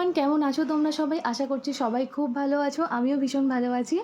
Everyone কেমন আছো তোমরা সবাই? আশা করছি সবাই খুব ভালো আছো, আমিও ভীষণ ভালো আছি।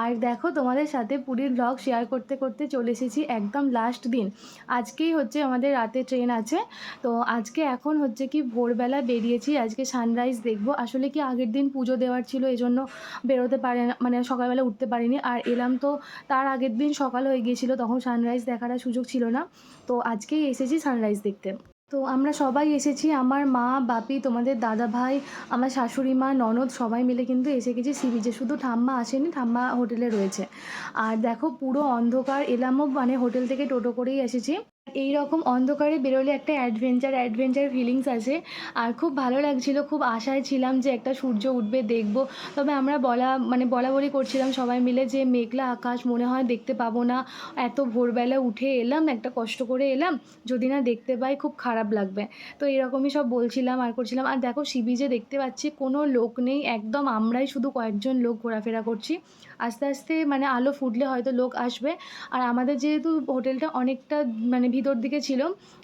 আর দেখো, তোমাদের সাথে পুরীর ব্লগ শেয়ার করতে করতে চলে এসেছি একদম লাস্ট দিন। আজকেই হচ্ছে আমাদের রাতে ট্রেন আছে। তো আজকে এখন হচ্ছে কি ভোরবেলা বেরিয়েছি, আজকে সানরাইজ দেখব। আসলে কি আগের দিন পুজো দেওয়ার ছিল এই জন্য বেরোতে পারে মানে সকালবেলা উঠতে পারিনি। আর এলাম তো তার আগের দিন সকাল হয়ে গিয়েছিল, তখন সানরাইজ দেখার সুযোগ ছিল না। তো আজকেই এসেছি সানরাইজ দেখতে। তো আমরা সবাই এসেছি, আমার মা, বাপি, তোমাদের দাদা ভাই আমার শাশুড়ি মা, ননদ, সবাই মিলে কিন্তু এসে গেছি সি বিচে। শুধু ঠাম্মা আসেনি, ঠাম্মা হোটেলে রয়েছে। আর দেখো পুরো অন্ধকার, এলামও মানে হোটেল থেকে টোটো করেই এসেছি। এই রকম অন্ধকারে বেরোলে একটা অ্যাডভেঞ্চার অ্যাডভেঞ্চার ফিলিংস আছে। আর খুব ভালো লাগছিল, খুব আশায় ছিলাম যে একটা সূর্য উঠবে, দেখব। তবে আমরা বলা মানে বলা বলি করছিলাম সবাই মিলে যে মেঘলা আকাশ মনে হয় দেখতে পাবো না। এত ভোরবেলা উঠে এলাম, একটা কষ্ট করে এলাম, যদি না দেখতে পাই খুব খারাপ লাগবে। তো এরকমই সব বলছিলাম আর করছিলাম। আর দেখো সিবিজে দেখতে পাচ্ছি, কোনো লোক নেই, একদম আমরাই শুধু কয়েকজন লোক ঘোরাফেরা করছি। আস্তে আস্তে মানে আলো ফুটলে হয়তো লোক আসবে। আর আমাদের যেহেতু হোটেলটা অনেকটা মানে ভিতর দিকে ছিল।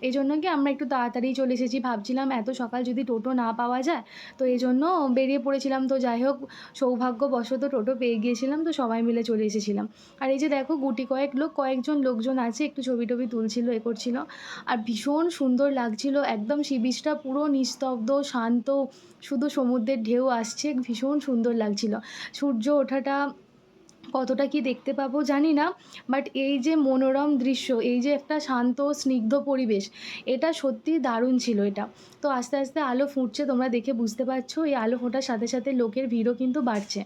এই জন্য কি আমরা একটু তাড়াতাড়ি চলে এসেছি। ভাবছিলাম এত সকাল যদি টোটো না পাওয়া যায়, তো এই জন্য বেরিয়ে পড়েছিলাম। তো যাই হোক, সৌভাগ্যবশত টোটো পেয়ে গিয়েছিলাম। তো সবাই মিলে চলে এসেছিলাম। আর এই যে দেখো, গুটি কয়েক লোক, কয়েকজন লোকজন আছে, একটু ছবি টবি তুলছিল, এ করছিল। আর ভীষণ সুন্দর লাগছিল। একদম সি বিচটা পুরো নিস্তব্ধ, শান্ত, শুধু সমুদ্রের ঢেউ আসছে, ভীষণ সুন্দর লাগছিল। সূর্য ওঠাটা কতটা কি দেখতে পাবো জানি না বাট এই যে মনোরম দৃশ্য, এই যে একটা শান্ত, স্নিগ্ধ পরিবেশ, এটা সত্যি দারুণ ছিল এটা। তো আস্তে আস্তে আলো ফুটছে, তোমরা দেখে বুঝতে পারছ, এই আলো ফোটার সাথে সাথে লোকের ভিড়ও কিন্তু বাড়ছে।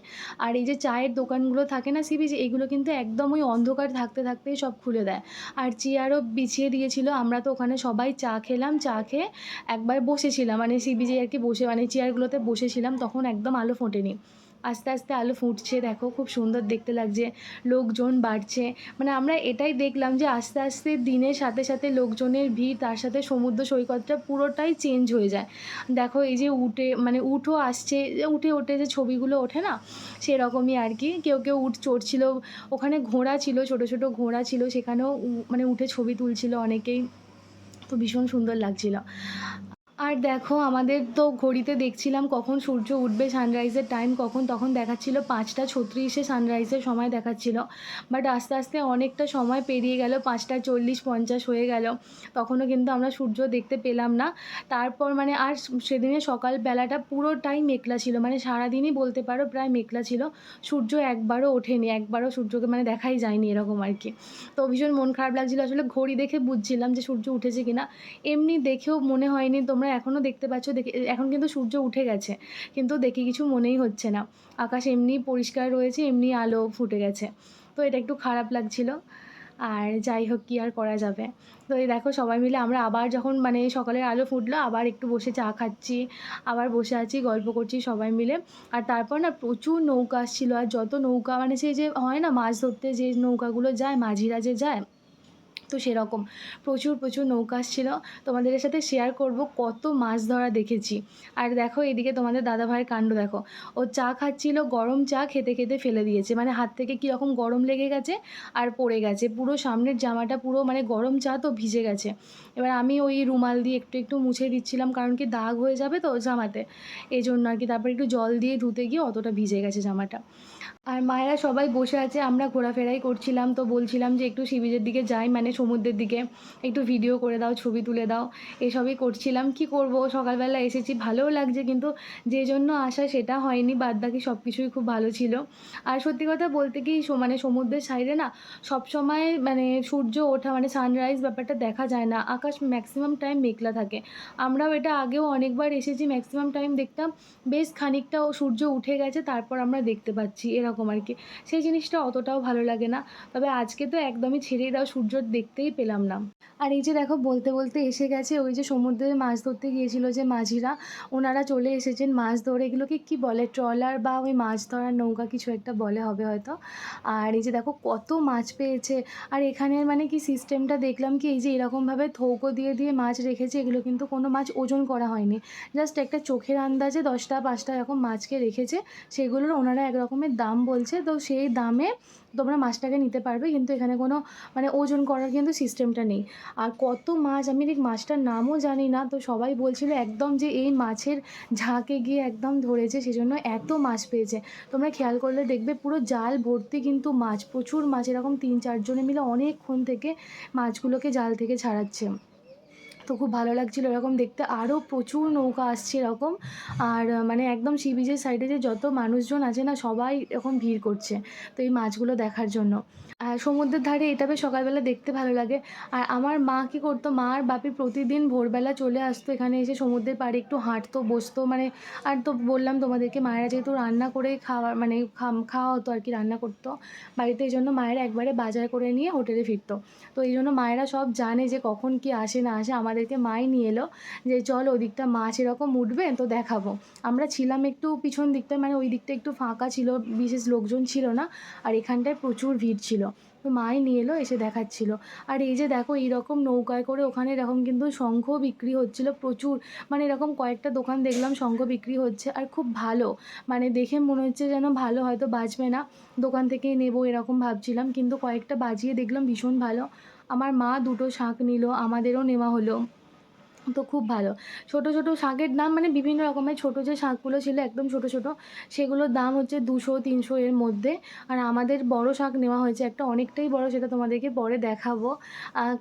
আর এই যে চায়ের দোকানগুলো থাকে না সি বিচ এগুলো কিন্তু একদম ওই অন্ধকার থাকতে থাকতেই সব খুলে দেয়। আর চেয়ারও বিছিয়ে দিয়েছিল, আমরা তো ওখানে সবাই চা খেলাম, চা খেয়ে একবার বসেছিলাম মানে সি বিচে আর কি বসে মানে চেয়ারগুলোতে বসেছিলাম, তখন একদম আলো ফোটেনি। আস্তে আস্তে আলো ফুটছে, দেখো খুব সুন্দর দেখতে লাগছে, লোকজন বাড়ছে। মানে আমরা এটাই দেখলাম যে আস্তে আস্তে দিনের সাথে সাথে লোকজনের ভিড়, তার সাথে সমুদ্র সৈকতটা পুরোটাই চেঞ্জ হয়ে যায়। দেখো এই যে উঠে মানে উঠও আসছে উঠে উঠে যে ছবিগুলো ওঠে না, সেরকমই আর কি। কেউ কেউ উঠ চড়ছিল, ওখানে ঘোড়া ছিল, ছোট ছোট ঘোড়া ছিল, সেখানেও মানে উঠে ছবি তুলছিল অনেকেই। তো ভীষণ সুন্দর লাগছিল। আর দেখো, আমাদের তো ঘড়িতে দেখছিলাম কখন সূর্য উঠবে সানরাইজের টাইম কখন তখন দেখাচ্ছিল পাঁচটা ছত্রিশে সানরাইজের সময় দেখাচ্ছিল। বাট আস্তে আস্তে অনেকটা সময় পেরিয়ে গেল, পাঁচটা চল্লিশ পঞ্চাশ হয়ে গেল। তখনও কিন্তু আমরা সূর্য দেখতে পেলাম না। তারপর মানে আর সেদিনে সকালবেলাটা পুরোটাই মেঘলা ছিল। মানে সারাদিনই বলতে পারো প্রায় মেঘলা ছিল। সূর্য একবারও ওঠেনি, একবারও সূর্যকে মানে দেখাই যায়নি এরকম আর কি। তো ভীষণ মন খারাপ লাগছিল। আসলে ঘড়ি দেখে বুঝছিলাম যে সূর্য উঠেছে কিনা। এমনি দেখেও মনে হয়নি তোমরা এখনও দেখতে পাচ্ছ, দেখে, এখন কিন্তু সূর্য উঠে গেছে, কিন্তু দেখে কিছু মনেই হচ্ছে না। আকাশ এমনি পরিষ্কার রয়েছে, এমনি আলো ফুটে গেছে। তো এটা একটু খারাপ লাগছিল, আর যাই হোক কি আর করা যাবে। তো এই দেখো সবাই মিলে আমরা আবার যখন মানে সকালের আলো ফুটলো, আবার একটু বসে চা খাচ্ছি, আবার বসে আছি, গল্প করছি সবাই মিলে। আর তারপর না প্রচুর নৌকা আসছিল, আর যত নৌকা মানে সেই যে হয় না মাছ ধরতে যে নৌকাগুলো যায়, মাঝিরা যে যায় তো সেরকম। প্রচুর প্রচুর নৌকা আসছিল। তোমাদের সাথে শেয়ার করব কত মাছ ধরা দেখেছি। আর দেখো, এদিকে তোমাদের দাদা ভাইয়ের কাণ্ড দেখো। ও চা খাচ্ছিল, গরম চা খেতে খেতে ফেলে দিয়েছে। মানে হাত থেকে কীরকম গরম লেগে গেছে আর পড়ে গেছে। পুরো সামনের জামাটা পুরো মানে গরম চা তো ভিজে গেছে। এবার আমি ওই রুমাল দিয়ে একটু একটু মুছে দিচ্ছিলাম কারণ কি দাগ হয়ে যাবে তো জামাতে। এই জন্য আর কি তারপর একটু জল দিয়ে ধুতে গিয়ে অতটা ভিজে গেছে জামাটা। আর মায়েরা সবাই বসে আছে, আমরা ঘোরাফেরাই করছিলাম। তো বলছিলাম যে একটু সিবিজের দিকে যাই। মানে সমুদ্রের দিকে, একটু ভিডিও করে দাও, ছবি তুলে দাও। এসবই করছিলাম। কি করব? সকালবেলা এসেছি, ভালোও লাগছে কিন্তু যে জন্য আসা সেটা হয়নি বাদ বাকি সব কিছুই খুব ভালো ছিল। আর সত্যি কথা বলতে কি মানে সমুদ্রের সাইডে না সব সময় মানে সূর্য ওঠা মানে সানরাইজ ব্যাপারটা দেখা যায় না। আকাশ ম্যাক্সিমাম টাইম মেঘলা থাকে। আমরাও এটা আগেও অনেকবার এসেছি ম্যাক্সিমাম টাইম দেখতাম। বেশ খানিকটা সূর্য উঠে গেছে, তারপর আমরা দেখতে পাচ্ছি, এরকম আর কি। সেই জিনিসটা অতটাও ভালো লাগে না। তবে আজকে তো একদমই ছেড়েই দাও, সূর্য দেখ দেখতেই পেলাম না। আর এই যে দেখো, বলতে বলতে এসে গেছে ওই যে সমুদ্রে মাছ ধরতে গিয়েছিল যে মাঝিরা। ওনারা চলে এসেছেন মাছ ধরে। এগুলোকে কি বলে? ট্রলার বা ওই মাছ ধরার নৌকা কিছু একটা বলে হবে হয়তো। আর এই যে দেখো, কত মাছ পেয়েছে। আর এখানের মানে কি সিস্টেমটা দেখলাম কি, এই যে এরকমভাবে থৌকো দিয়ে দিয়ে মাছ রেখেছে, এগুলো কিন্তু কোনো মাছ ওজন করা হয়নি। জাস্ট একটা চোখের আন্দাজে দশটা, পাঁচটা এরকম মাছকে রেখেছে। সেগুলোর ওনারা এক রকমের দাম বলছে। তো সেই দামে তোমরা মাছটাকে নিতে পারবে, কিন্তু এখানে কোনো মানে ওজন করার কিন্তু সিস্টেমটা নেই। আর কত মাছ, আমি ঠিক মাছটার নামও জানি না, তো সবাই বলছিল একদম যে এই মাছের ঝাঁকে গিয়ে একদম ধরেছে, সেজন্য এত মাছ পেয়েছে। তোমরা খেয়াল করলে দেখবে পুরো জাল ভর্তি কিন্তু মাছ, প্রচুর মাছ, এরকম তিন চারজনে মিলে অনেকক্ষণ থেকে মাছগুলোকে জাল থেকে ছাড়াচ্ছে। তো খুব ভালো লাগছিল এরকম দেখতে। আরও প্রচুর নৌকা আসছে এরকম। আর মানে একদম সি বিচের সাইডে যে যত মানুষজন আছে না, সবাই এরকম ভিড় করছে তো এই মাছগুলো দেখার জন্য। সমুদ্রের ধারে এটা বেশ সকালবেলা দেখতে ভালো লাগে। আর আমার মা কী করতো, মা আর বাপি প্রতিদিন ভোরবেলা চলে আসতো এখানে এসে সমুদ্রের পাড়ে একটু হাঁটতো, বসতো মানে আর তো বললাম তোমাদেরকে মায়েরা যেহেতু রান্না করে খাওয়া মানে খাওয়া হতো আর কি, রান্না করতো বাড়িতে, এই জন্য মায়েরা একবারে বাজার করে নিয়ে হোটেলে ফিরতো। তো এই জন্য মায়েরা সব জানে যে কখন কি আসে না আসে আমাদেরকে মাই নিয়ে এলো যে, চল ওদিকটা মাছ এরকম উঠবে, তো দেখাবো। আমরা ছিলাম একটু পিছন দিকটায় মানে ওই দিকটা একটু ফাঁকা ছিল, বিশেষ লোকজন ছিল না, আর এখানটায় প্রচুর ভিড় ছিল। তো মাই নিয়ে এলো, এসে দেখাচ্ছিল। আর এই যে দেখো, এইরকম নৌকায় করে ওখানে এরকম কিন্তু শঙ্খ বিক্রি হচ্ছিল প্রচুর। মানে এরকম কয়েকটা দোকান দেখলাম, শঙ্খ বিক্রি হচ্ছে, আর খুব ভালো। মানে দেখে মনে হচ্ছে যেন ভালো, হয়তো বাজবে না। দোকান থেকেই নেব এরকম ভাবছিলাম, কিন্তু কয়েকটা বাজিয়ে দেখলাম ভীষণ ভালো। আমার মা দুটো শাঁখ নিল, আমাদেরও নেওয়া হলো। তো খুব ভালো। ছোট ছোট শাঁখের দাম মানে বিভিন্ন রকমের। ছোট যে শাঁখগুলো ছিল একদম ছোট ছোট, সেগুলোর দাম হচ্ছে দুশো, তিনশো এর মধ্যে। আর আমাদের বড় শাঁখ নেওয়া হয়েছে, একটা অনেকটাই বড়, সেটা তোমাদেরকে পরে দেখাবো।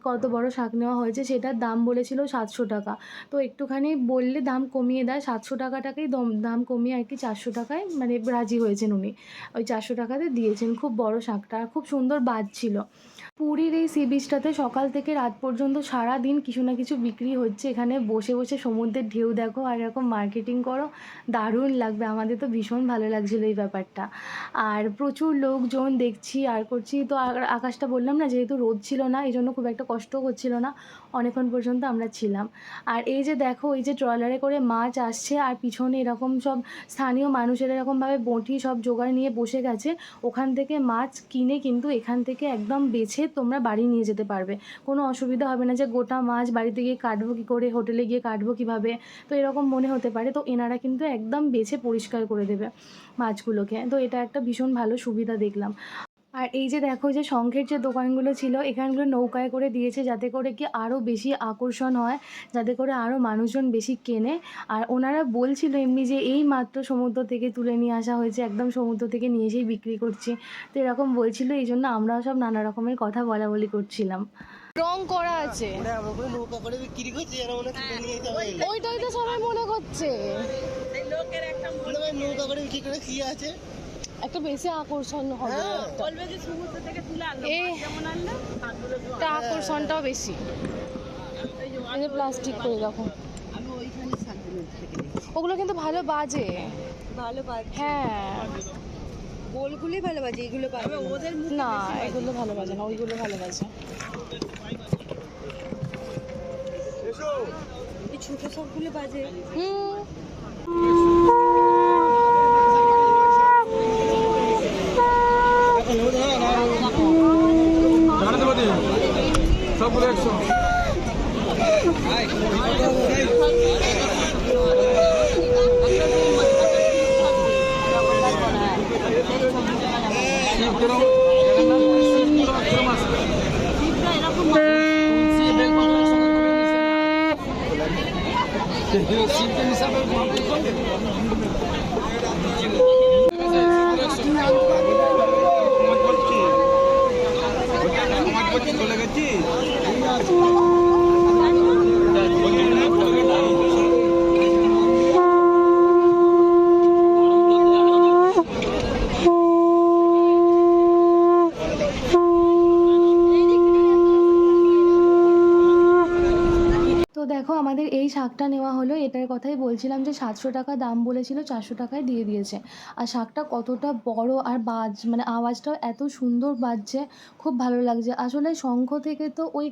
কত বড় শাঁখ নেওয়া হয়েছে, সেটার দাম বলেছিল সাতশো টাকা। তো একটুখানি বললে দাম কমিয়ে দেয়, সাতশো টাকাটাকেই দম- দাম কমিয়ে আর কি চারশো টাকায় মানে রাজি হয়েছেন উনি। ওই চারশো টাকাতে দিয়েছেন, খুব বড় শাঁখটা খুব সুন্দর বাজছিল পুরীর এই সি বিচটাতে সকাল থেকে রাত পর্যন্ত সারা দিন কিছু না কিছু বিক্রি হচ্ছে। এখানে বসে বসে সমুদ্রের ঢেউ দেখো আর এরকম মার্কেটিং করো, দারুণ লাগবে। আমাদের তো ভীষণ ভালো লাগছিল এই ব্যাপারটা। আর প্রচুর লোকজন দেখছি, আর করছি। তো আকাশটা বললাম না, যেহেতু রোদ ছিল না এই জন্য খুব একটা কষ্ট হচ্ছিল না। অনেকক্ষণ পর্যন্ত আমরা ছিলাম। আর এই যে দেখো, এই যে ট্রলারে করে মাছ আসছে আর পিছনে এরকম সব স্থানীয় মানুষেরা এরকমভাবে বঁটি সব জোগাড় নিয়ে বসে গেছে, ওখান থেকে মাছ কিনে কিন্তু এখান থেকে একদম বেছে তোমরা বাড়ি নিয়ে যেতে পারবে। কোনো অসুবিধা হবে না যে গোটা মাছ বাড়িতে গিয়ে কাটবো কী করে, হোটেলে গিয়ে কাটবো কীভাবে, তো এরকম মনে হতে পারে। তো এনারা কিন্তু একদম বেছে পরিষ্কার করে দেবে মাছগুলোকে। তো এটা একটা ভীষণ ভালো সুবিধা দেখলাম। আর এই যে দেখো যে শঙ্খের যে দোকানগুলো ছিল এখানগুলো নৌকায় করে দিয়েছে যাতে করে কি আরও বেশি আকর্ষণ হয় যাতে করে আরও মানুষজন বেশি কেনে। আর ওনারা বলছিল এমনি যে এই মাত্র সমুদ্র থেকে তুলে নিয়ে আসা হয়েছে একদম সমুদ্র থেকে নিয়ে এসেই বিক্রি করছি। তো এরকম বলছিল এই জন্য আমরাও সব নানা রকমের কথা বলা বলি করছিলাম। রং করা আছে। ওরা আমার করে নৌকা বিক্রি করছে এরা হয় ওইটাই তো সবাই মনে করছে। মনে হয় নৌকা করে বিক্রি করে কি আছে? একটা বেশি আকর্ষণ হবে হ্যাঁ। এই একটা আকর্ষণটাও বেশি। এই যে প্লাস্টিক করে রাখো আমি ওইখানে শান্তিনিকেতন থেকে ওগুলো কিন্তু ভালো বাজে। ভালো বাজে। হ্যাঁ। গোলগুলোই ভালো বাজে এগুলো পাবে ওদের না এগুলো ভালো বাজে না ওইগুলো ভালো বাজে। এই ছোট সবগুলো বাজে। হুম। এই শাকটা নেওয়া হলো, এটার কথাই বলছিলাম যে সাতশো টাকা দাম বলেছিল, চারশো টাকায় দিয়ে দিয়েছে। আর শাকটা কতটা বড় আর বাজ মানে আওয়াজটাও এত সুন্দর বাজছে, খুব ভালো লাগছে। আসলে শঙ্খ থেকে তো ওই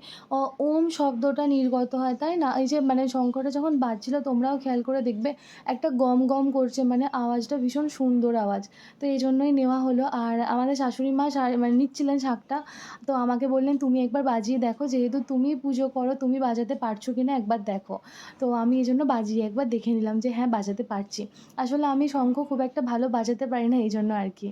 ওম শব্দটা নির্গত হয়, তাই না? এই যে মানে শঙ্খটা যখন বাজছিল, তোমরাও খেয়াল করে দেখবে, একটা গম গম করছে মানে আওয়াজটা ভীষণ সুন্দর আওয়াজ। তো এই জন্যই নেওয়া হলো। আর আমাদের শাশুড়ি মা মানে নিচ্ছিলেন শাকটা। তো আমাকে বললেন, তুমি একবার বাজিয়ে দেখো, যেহেতু তুমি পুজো করো, তুমি বাজাতে পারছ কি না একবার দেখো। তো আমি এই জন্য বাজিয়ে একবার দেখে নিলাম যে হ্যাঁ বাজাতে পারছি। আসলে আমি শঙ্খ খুব একটা ভালো বাজাতে পারি না এই জন্য আর কি।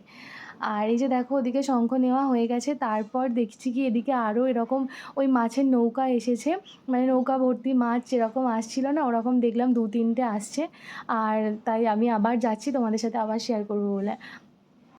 আর এই যে দেখো, ওদিকে শঙ্খ নেওয়া হয়ে গেছে। তারপর দেখছি কি এদিকে আরও এরকম ওই মাছের নৌকা এসেছে। মানে নৌকা ভর্তি মাছ যেরকম আসছিল না, ওরকম দেখলাম দু তিনটে আসছে। আর তাই আমি আবার যাচ্ছি, তোমাদের সাথে আবার শেয়ার করব বলে।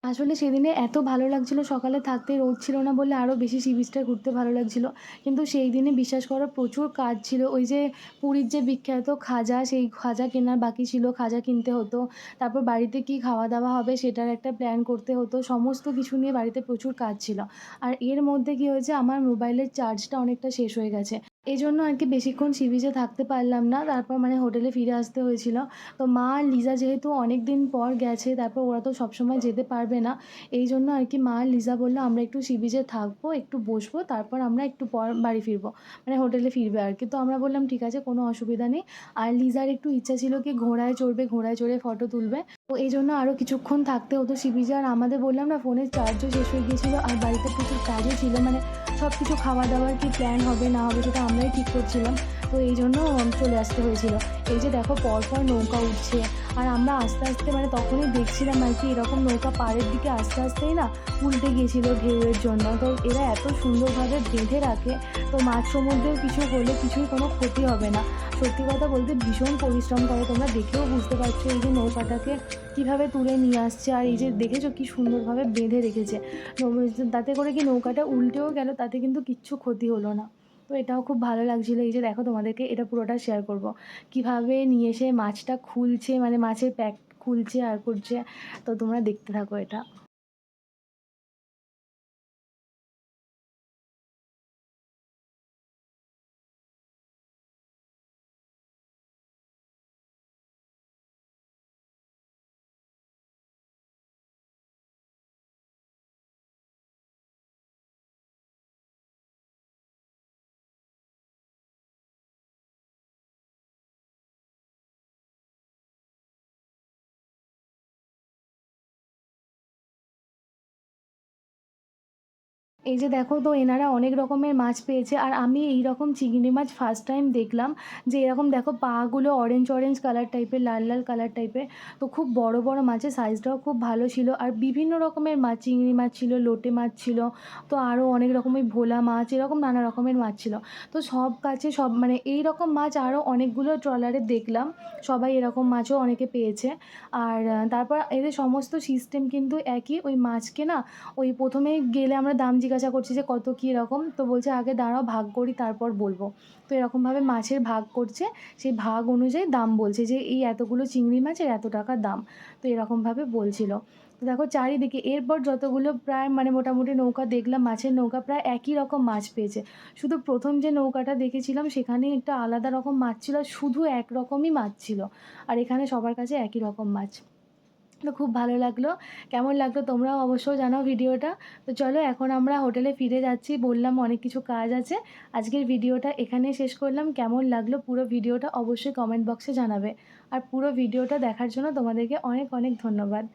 আসলে সেদিনে এত ভালো লাগছিল, সকালে থাকতে রোদ ছিল না বলে আরও বেশি সি বিচটা ঘুরতে ভালো লাগছিল। কিন্তু সেই দিনে বিশ্বাস করো প্রচুর কাজ ছিল। ওই যে পুরীর যে বিখ্যাত খাজা, সেই খাজা কেনার বাকি ছিল, খাজা কিনতে হতো। তারপর বাড়িতে কি খাওয়া দাওয়া হবে সেটার একটা প্ল্যান করতে হতো। সমস্ত কিছু নিয়ে বাড়িতে প্রচুর কাজ ছিল। আর এর মধ্যে কি হয়েছে, আমার মোবাইলের চার্জটা অনেকটা শেষ হয়ে গেছে। এই জন্য আর কি বেশিক্ষণ সি বিচে থাকতে পারলাম না। তারপর মানে হোটেলে ফিরে আসতে হয়েছিল। তো মা আর লিজা যেহেতু অনেক দিন পর গেছে, তারপর ওরা তো সবসময় যেতে পারবে না। এই জন্য আর কি মা আর লিজা বলল, আমরা একটু সি বিচে থাকব, একটু বসবো, তারপর আমরা একটু পর বাড়ি ফিরবো। মানে হোটেলে ফিরবে আর কি। তো আমরা বললাম, ঠিক আছে, কোনো অসুবিধা নেই। আর লিজার একটু ইচ্ছা ছিল কি ঘোড়ায় চড়বে, ঘোড়ায় চড়ে ফটো তুলবে। তো এই জন্য আরও কিছুক্ষণ থাকতে হতো সি বিচে আর আমাদের বললাম না, ফোনের চার্জও শেষ হয়ে গিয়েছিল, আর বাড়িতে প্রচুর কাজও ছিল। মানে সব কিছু খাওয়া দাওয়ার কি প্ল্যান হবে, না হবে সেটা আমরাই ঠিক করছিলাম। তো এই জন্য চলে আসতে হয়েছিল। এই যে দেখো, পরপর নৌকা উঠছে। আর আমরা আস্তে আস্তে মানে তখনই দেখছিলাম আর কি, এরকম নৌকা পাড়ের দিকে আস্তে আস্তেই না উল্টে গিয়েছিল ঢেউয়ের জন্য। তো এরা এত সুন্দরভাবে বেঁধে রাখে, তো মাছ সমুদ্রেও কিছু হলে কিছুই কোনো ক্ষতি হবে না। সত্যি কথা বলতে ভীষণ পরিশ্রম করে, তোমরা দেখেও বুঝতে পারছ এই যে নৌকাটাকে কীভাবে তুলে নিয়ে আসছে। আর এই যে দেখেছ কি সুন্দরভাবে বেঁধে রেখেছে। তাতে করে কি নৌকাটা উল্টেও গেল, তাতে কিন্তু কিচ্ছু ক্ষতি হলো না। তো এটাও খুব ভালো লাগছিল। এই যে দেখো তোমাদেরকে এটা পুরোটা শেয়ার করব। কীভাবে নিয়ে এসে মাছটা খুলছে মানে মাছের প্যাক খুলছে আর করছে, তো তোমরা দেখতে থাকো এটা। এই যে দেখো তো এনারা অনেক রকমের মাছ পেয়েছে আর আমি এই রকম চিংড়ি মাছ ফার্স্ট টাইম দেখলাম যে এরকম দেখো পাগুলো অরেঞ্জ অরেঞ্জ কালার টাইপের লাল লাল কালার টাইপের তো খুব বড় বড় মাছের সাইজটাও খুব ভালো ছিল আর বিভিন্ন রকমের মাছ, চিংড়ি মাছ ছিল, লোটে মাছ ছিল, তো আরও অনেক রকমের ভোলা মাছ, এরকম নানা রকমের মাছ ছিল। তো সব কাছে সব মানে এই রকম মাছ আরও অনেকগুলো ট্রলারে দেখলাম, সবাই এরকম মাছও অনেকে পেয়েছে। আর তারপর এদের সমস্ত সিস্টেম কিন্তু একই, ওই মাছকে না ওই প্রথমেই গেলে আমরা দাম জিজ্ঞাসা করছি যে কত কী রকম, তো বলছে আগে দাঁড়াও, ভাগ করি, তারপর বলব। তো এরকমভাবে মাছের ভাগ করছে, সেই ভাগ অনুযায়ী দাম বলছে যে এই এতগুলো চিংড়ি মাছের এত টাকা দাম। তো এরকমভাবে বলছিল। তো দেখো চারিদিকে, এরপর যতগুলো প্রায় মানে মোটামুটি নৌকা দেখলাম, মাছের নৌকা প্রায় একই রকম মাছ পেয়েছে। শুধু প্রথম যে নৌকাটা দেখেছিলাম সেখানে একটা আলাদা রকম মাছ ছিল শুধু এক রকমই মাছ ছিল। আর এখানে সবার কাছে একই রকম মাছ। তো খুব ভালো লাগল। কেমন লাগল তোমরাও অবশ্যই জানাও ভিডিওটা। তো চলো এখন আমরা হোটেলে ফিরে যাচ্ছি, বললাম অনেক কিছু কাজ আছে। আজকের ভিডিওটা এখানে শেষ করলাম। কেমন লাগল পুরো ভিডিওটা অবশ্যই কমেন্ট বক্সে জানাবে। আর পুরো ভিডিওটা দেখার জন্য তোমাদেরকে অনেক অনেক ধন্যবাদ।